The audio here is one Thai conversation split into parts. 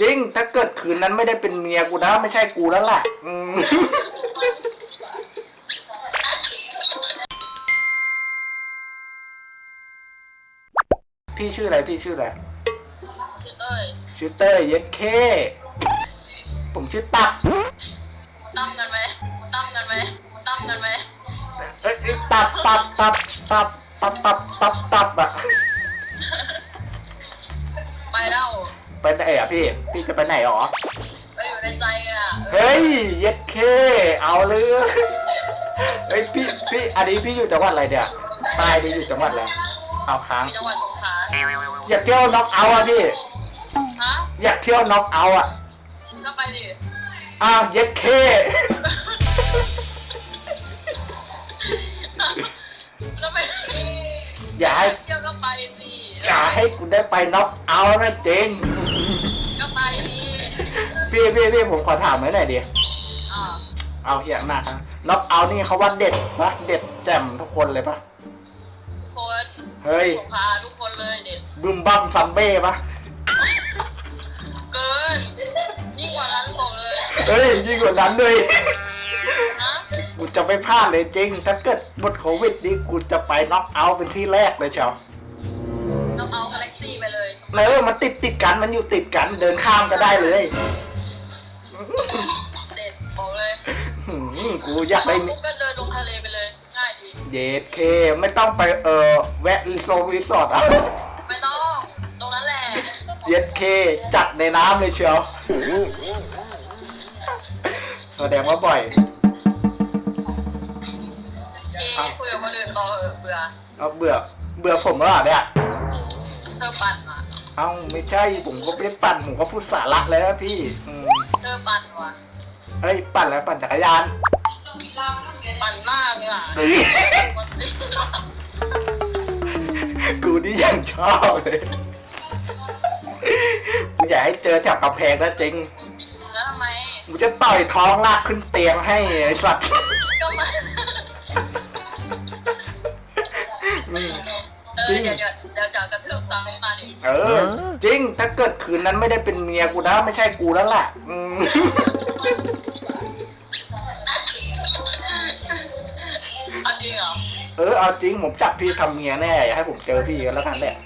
จริง ถ้าเกิดคืนนั้นไม่ได้เป็นเมียกูนะ ไม่ใช่กูแล้วล่ะอืม พี่ชื่ออะไรพี่ชื่ออะไร ชื่อเต้ยชื่อเต้ยเย็ดเค ผมชื่อตักตั้มกันไหมตั้มกันไหมตั้มกันไหมเอ้ยเอ้ยตับตับตับตับตับตับตับตับอะ ไปไหนอะพี่ พี่จะไปไหนหรอ ไปอยู่ในใจอะเฮ้ย เย็ดเค เอาเลยเฮ้ยพี่พี่อันนี้พี่อยู่จังหวัดอะไรเนี่ยใต้นี่อยู่จังหวัดอะไรเอาค้างจังหวัดสงขลาอยากเที่ยวน็อกเอาท์อะพี่ ฮะ อยากเที่ยวน็อกเอาท์อะก็ไปดิ อ้าวเย็ดเคก็ไปอย่าให้เที่ยว ก็ไปสิอย่าให้กูได้ไปน็อกเอาท์นะเจงก็ไปดิพี่พี่พี่ผมขอถามไว้หน่อยดิอ่าเอาเฮียหน้าครับน็อกเอาท์นี่เขาว่าเด็ดปะเด็ดแจ่มทุกคนเลยปะทุกคนเฮ้ยสงขลาทุกคนเลยเด็ดบึมบัมซัมเบ้ปะเกิน ยิ่งกว่านั้นบอกเลยเฮ้ยยิ่งกว่านั้นเลยนะกูจะไม่พลาดเลยจริงถ้าเกิดหมดโควิดนี่กูจะไปน็อกเอาท์เป็นที่แรกเลยเชียว เลยเออมันติดติดกันมันอยู่ติดกันเดินข้ามก็ได้เลยเด็ดบอกเลยหืมกูอยากพอได้ปุ๊บก็เดินลงทะเลไปเลยง่ายดีเยดเค ไม่ต้องไปเออแวะรีโซร์รีสอร์ทอะไม่ต้องตรงนั้นแหละเย็ดเคจัดในน้ำเลยเชียวแสดงว่าบ่อยเอคุยกับคนอื่นต่อเถอะเบื่อเอาเบื่อ เบื่อผมแล้วเหรอเนี่ย เธอปั่นอะ เอ้าไม่ใช่ผมก็ไม่ได้ปั่นผมก็พูดสาระเลยนะพี่อืมเธอปั่นว่ะเฮ้ยปั่นแล้วปั่นจักรยาน ปั่นมากเลยอะเอ้ยกูนี่ยังชอบเลยกูอยากให้เจอแถวกำแพงนะจริงแล้วทำไมกูจะต่อยท้องลากขึ้นเตียงให้ไอ้สัตว์ ก็มา จริองเดี๋ยวเดี๋ยวเดี๋ยวจะกระทืบซ้ำมาดิเออ จริง ถ้าเกิดคืนนั้นไม่ได้เป็นเมียกูนะไม่ใช่กูแล้วล่ะอืมเอาจริงเหรอเออเอาจริงผมจับพี่ทำเมียแน่อย่าให้ผมเจอพี่กันแล้วกันแหละ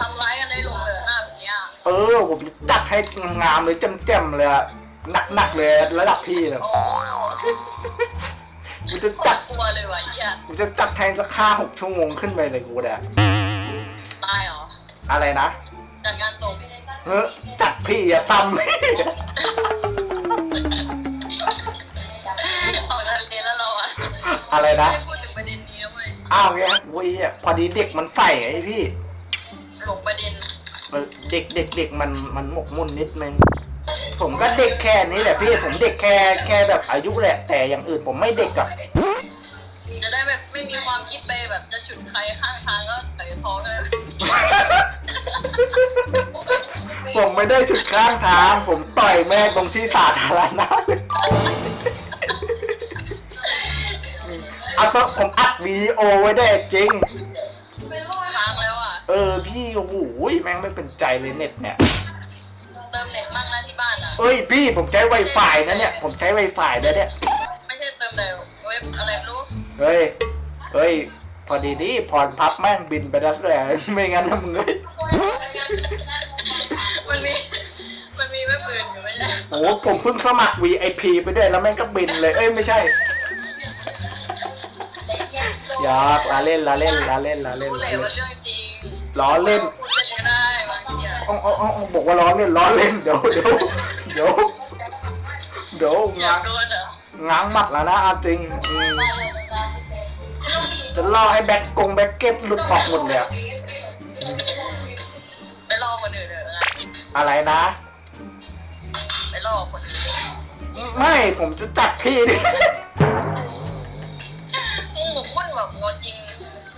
ทำร้ายกันได้ลงเลยหน้าแบบเนี้ยเออผมจัดให้งามๆเลยแจ่มๆเลยอะหนักๆเลยระดับพี่เลย โอ้ กูจะจัดกลัวเลยว่ะเหี้ยกูจะจัดให้สักห้าหกชั่วโมงขึ้นไปเลยกูเนี่ยตายเหรอ อะไรนะ จัดงานศพเฮ้ยจัดพี่อย่าซ้ำออกทะเลแล้วเราอะอะไรนะ ไม่ได้พูดถึงประเด็นนี้นะเว้ยอ้าวเนี่ยเว้ยพอดีเด็กมันใส่ไอ้พี่หลงประเด็น เออเด็กเด็กเด็กมันมันหมกมุ่นนิดนึง ผมก็เด็กแค่นี้แหละพี่ผมเด็กแค่แค่แบบอายุแหละแต่อย่างอื่นผมไม่เด็กอะจะได้แบบไม่มีความคิดไปแบบจะฉุดใครข้างทางก็เตะท้องเลยผมไม่ได้จุดข้างทาง ผมต่อยแม่ตรงที่สาธารณะเลยเอาตัวผมอัดวิดีโอไว้ได้จริงค้างแล้วอะ เออพี่โอ้โหแม่งไม่เป็นใจเลยเน็ตเนี่ยเติมเน็ต เอ้ยพี่ผมใช้ Wi-Fi นะเนี่ย ผมใช้ Wi-Fi นะเนี่ย ไม่ใช่เติมแต่เว็บอะไรไม่รู้เฮ้ย เฮ้ย พอดีนี่พรพับแม่งบินไปแล้วเลยไม่งั้นนะมึงเอ้ยมันมีมันมีเว็บอื่นอยู่ไม่ใช่โอ้โหผมเพิ่งสมัคร VIP ไปด้วยแล้วแม่งก็บินเลย เอ้ยไม่ใช่อยากลาเล่นลาเล่นลาเล่นลาเล่นรู้ลาเลยเล่นว่าเรื่องจริงล้อเล่นพูดเล่นก็ได้บางทีอะ เอาเอาเอาเอาบอกว่าล้อเล่นล้อเล่นเดี๋ยวเดี๋ยว เดี๋ยว เดี๋ยวอยาง้ากงโดนเหรอง้างหมัดแล้วนะเอาจริงอืมจะล่อให้แบ็กกงแบ็กเก็ตหลุดออกหมดเลยอะไปลอกคนอื่นเถอะนะอะไรนะ ไปลอกคนอื่นไม่ผมจะจัดพี่ดิ มึงหมกมุ่นแบบงอจริง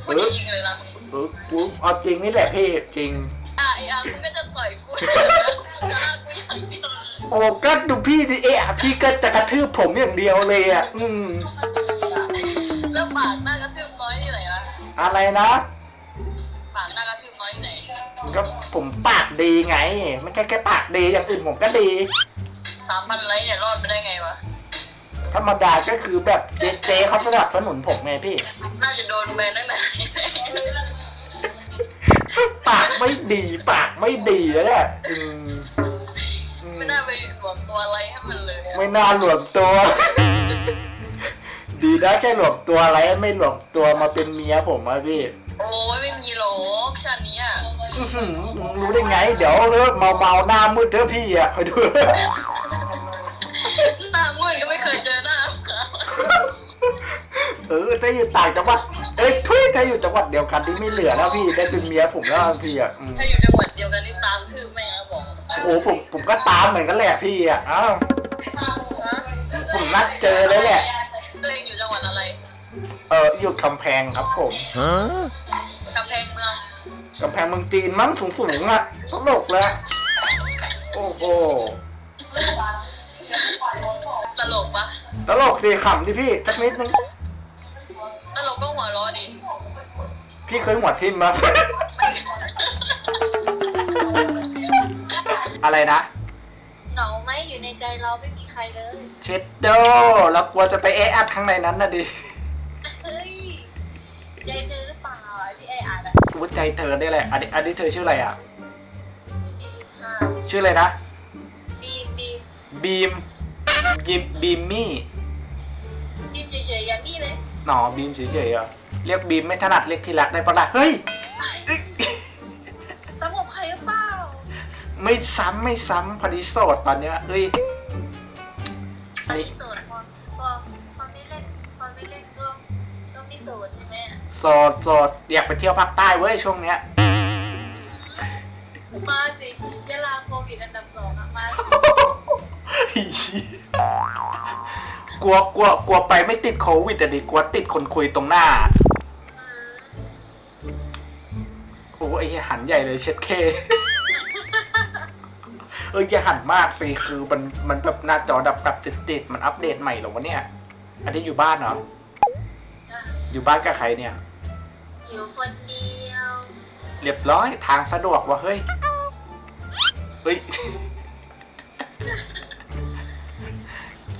พูดจริงเลยนะมึงเออกูเอาจริงนี่แหละพี่จริง อะไอ้อามึงก็จะต่อยกูนะกูอย่างเดียวเลย โอ้ก็ดูพี่ดิเอะพี่ก็จะกระทืบผมอย่างเดียวเลยอะอืมแล้วปากหน้ากระทืบน้อยที่ไหนนะอะไรนะปากหน้ากระทืบน้อยที่ไหนก็ผมปากดีไง ไม่ใช่แค่ปากดีอย่างอื่นผมก็ดีสามพันไลค์เนี่ยรอดไปได้ไงวะธรรมดาก็คือแบบเจเจเขาสนับสนุนผมไงพี่ น่าจะโดนแบนตั้งแต่ปากไม่ดี ปากไม่ดีแล้วเนี่ยอืมอืม ไม่น่าไปหลวมตัวอะไรให้มันเลยอะไม่น่าหลวมตัว ดีนะแค่หลวมตัวอะไรไม่หลวมตัวมาเป็นเมียผมอะพี่โอ้ยไม่มีหรอกชาตินี้อะอื้อหือมึงรู้ได้ไง เดี๋ยวเออเมาเมาๆหน้ามืดเถอะพี่อะคอยดู หน้ามืดก็ไม่เคยเจอหน้าเขาเออถ้าอยู่ต่างจังหวัดเอ้ยทุยถ้าอยู่จังหวัดเดียวกันที่ไม่เหลือแล้วพี่ได้เป็นเมียผมแล้วพี่อะอืม ถ้าอยู่จัง โอ้โหผมผมก็ตามเหมือนกันแหละพี่อะอ้าวฮะผมนัดเจอเลยแหละตัวเองอยู่จังหวัดอะไรเอออยู่กำแพงครับผมกำแพงเมืองกำแพงเมืองจีนมั้งสูงสูงๆอะตลกแล้วโอ้โหตลกปะตลกดีขำดิพี่สักนิดนึงตลกก็หัวเร้อดิพี่เคยหัวทิ่มมา อะไรนะ เหงาไหมอยู่ในใจเราไม่มีใครเลยเช็ดโดเรากลัวจะไปเอะอัดข้างในนั้นนะดิเฮ้ยใจเธอหรือเปล่าที่ไออ่านอะรู้ใจเธอได้แหละอันนี้อันนี้เธอชื่ออะไรอะ บีมค่ะชื่ออะไรนะบีมบีมบีมยิมบีมมี่บีมเฉยๆอย่างนี้เลย หนอบีมเฉยๆอะเรียกบีมไม่ถนัดเรียกที่รักได้ปะล่ะเฮ้ยส ไม่ซ้ำไม่ซ้ำพอดีโสดตอนเนี้ยเฮ้ยตอนนี้โสดพอพอพอไม่เล่นพอไม่เล่นก็ก็ไม่โสดใช่ไหมโสดโสดอยากไปเที่ยวภาคใต้เว้ยช่วงเนี้ย มาสิยะลาโควิดอันดับสองอะมากลัวกลัวกลัวไปไม่ติดโควิดแต่ดิกลัวติดคนคุยตรงหน้า อืมโอ้ยไอ้หันใหญ่เลยเช็ดเค เอออย่าหันมากสิคือมันมันแบบหน้าจอดับดับติดติดๆมันอัปเดตใหม่เหรอวะเนี่ย อันนี้อยู่บ้านเหรออะอยู่บ้านกับใครเนี่ย อยู่คนเดียว เรียบร้อยทางสะดวกว่ะเฮ้ย เฮ้ย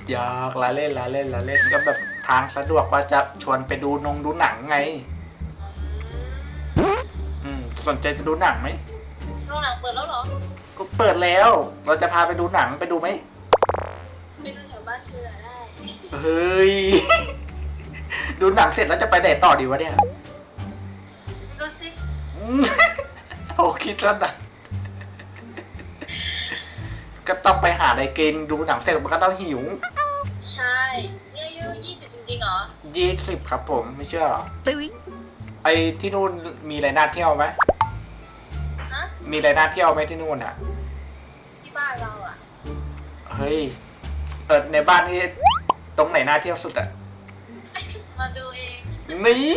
อยากละเล่นละเล่นละเล่นก็แบบทางสะดวกว่าจะชวนไปดูนงดูหนังไง อืมสนใจจะดูหนังไหมโรงหนังเปิดแล้วเหรอ ก็เปิดแล้ว เราจะพาไปดูหนังไปดูไหมไปดูแถวบ้านเชื่อได้เฮ้ย ดูหนังเสร็จแล้วจะไปไหนต่อดีวะเนี่ยดูสิอืมโอ้คิดแล้วนะก็ต้องไปหาอะไรกินดูหนังเสร็จมันก็ต้องหิว ใช่นี่อายุยี่สิบจริงๆเหรอยี่สิบครับผมไม่เชื่อเหรอไอที่นู่นมีอะไรน่าเที่ยวไหมฮะมีอะไรน่าเที่ยวไหมที่นู่นอะ เฮ้ยเออในบ้านนี่ตรงไหนน่าเที่ยวสุดอะมาดูเองนี่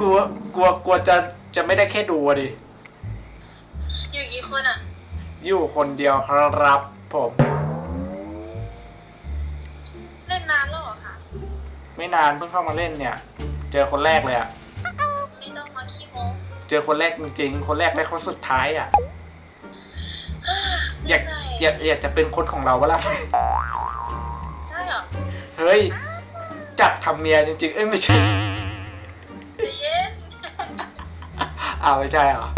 กลัวกลัวกลัวจะจะไม่ได้แค่ดูอะดิ อยู่กี่คนอะอยู่คนเดียวครับผม เล่นนานแล้วเหรอคะไม่นานเพิ่งเข้ามาเล่นเนี่ย เจอคนแรกเลยอะไม่ต้องมาขี้โม้เจอคนแรกจริงๆ คนแรกและคนสุดท้ายอะอยากใช่ อยากอยากจะเป็นคนของเราวะล่ะ ใช่เหรอเฮ้ย จับทำเมียจริงๆ เอ้ยไม่ใช่ ใจเย็นอ้าวไม่ใช่เหรอ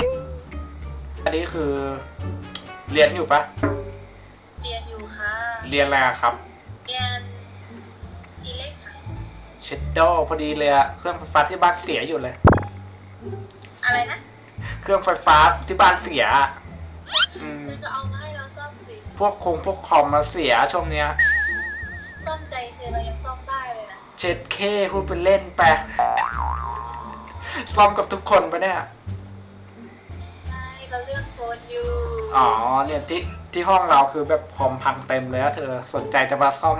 อันนี้คือ เรียนอยู่ปะ เรียนอยู่ค่ะ เรียนอะไรอะครับ เรียนทีเล็กค่ะเชดโดพอดีเลยอะเครื่องไฟฟ้าที่บ้านเสียอยู่เลย อะไรนะ เครื่องไฟฟ้าที่บ้านเสียอะอืม พวกคงพวกคอมมาเสียช่วงเนี้ย ซ่อมใจเธอเรายังซ่อมได้เลยนะเช็ดเคพูดเป็นเล่นไปซ่อมกับทุกคนปะเนี่ย ใช่เราเลือกโฟนอยู่อ๋อเนี่ยที่ที่ห้องเราคือแบบคอมพังเต็มเลยอะเธอสนใจจะมาซ่อม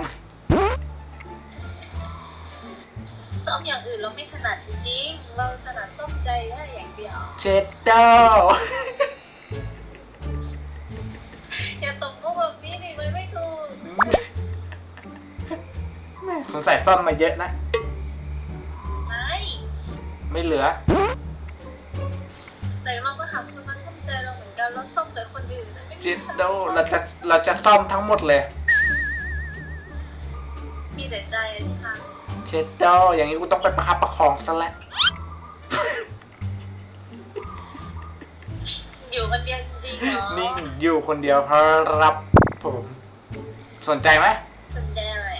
ซ่อมอย่างอื่นเราไม่ถนัดจริงๆเราถนัดซ่อมใจได้อย่างเดียว เช็ดโดอย่ สงสัยซ่อมมาเยอะนะ ไม่ไม่เหลือ แต่เราก็หจิตโดเราจะเราจะซ่อมทั้งหมดเลย มีแต่ใจอะที่พังเชดโดอย่างนี้กูต้องไปประคับประคองซะแล้วอยู่คนเดียวจริงๆเหรอนี่อยู่คนเดียวครับผม สนใจไหม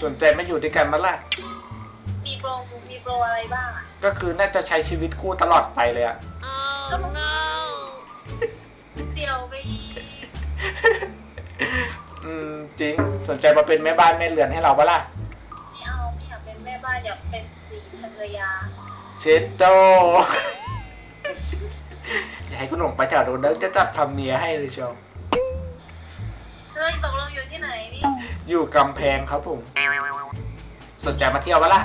สนใจอะไรสนใจไม่อยู่ด้วยกันมั้ยล่ะ มีโปรมีโปรอะไรบ้างอะก็คือน่าจะใช้ชีวิตคู่ตลอดไปเลยอะก็มึงเดี่ยวไปอีกอืมจริงสนใจมาเป็นแม่บ้านแม่เรือนให้เราปะล่ะไม่เอาไม่อยากเป็นแม่บ้านอยากเป็นสีภรรยาเชดโดจะให้คุณหนุ่มไปแถวนู้นแล้วจะจัดทำเมียให้เลยเชียว ที่ไหนนี่อยู่กำแพงครับผม สนใจมาเที่ยวปะล่ะ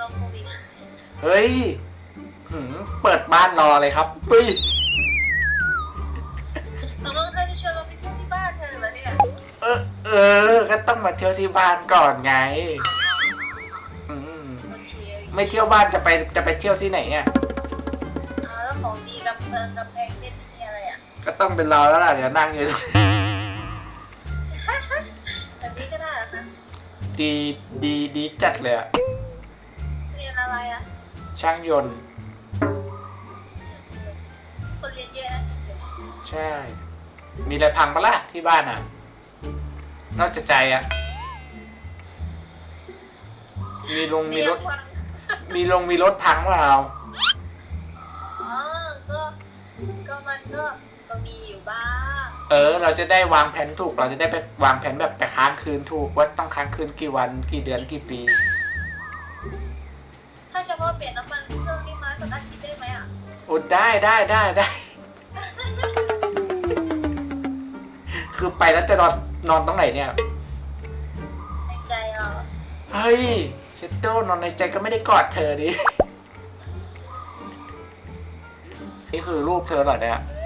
ลองโควิดเฮ้ยหืมเปิดบ้านรอเลยครับเฮ้ยตกลงเธอจะชวนเราไปเที่ยวที่บ้านเธอเหรอเนี่ยเออเออ ก็ต้องมาเที่ยวที่บ้านก่อนไงอืมโอเคไม่เที่ยวบ้านจะไปจะไปเที่ยวที่ไหนอะอ่าแล้วของดีกำเพิงกำแพงเพชรนี่อะไรอะ ก็ต้องเป็นเราแล้วล่ะเดี๋ยวนั่งอยู่ แบบนี้ก็ได้เหรอคะดีดีดีจัดเลยอะเรียนอะไรอะช่างยนต์ คนเรียนเยอะนะใช่ มีอะไรพังปะล่ะที่บ้านอะ นอกจากใจอะ มีลงมีรถเยนวันมีลงมีรถพังเปล่าอ๋อก็ ก็มันก็ ก็มีอยู่บ้าง เออ เราจะได้วางแผนถูก เราจะได้ไปวางแผนแบบไปค้างคืนถูกว่าต้องค้างคืนกี่วันกี่เดือนกี่ปี ถ้าเฉพาะเปลี่ยนน้ำมันเครื่องนี่มาสักอาทิตย์ได้ไหมอะโอ้ได้ได้ได้ได้ คือไปแล้วจะนอนนอนตรงไหนเนี่ย ในใจเราเฮ้ยเชดโดนอนในใจก็ไม่ได้กอดเธอดิ นี่คือรูปเธอเหรอเนี่ยเฮ้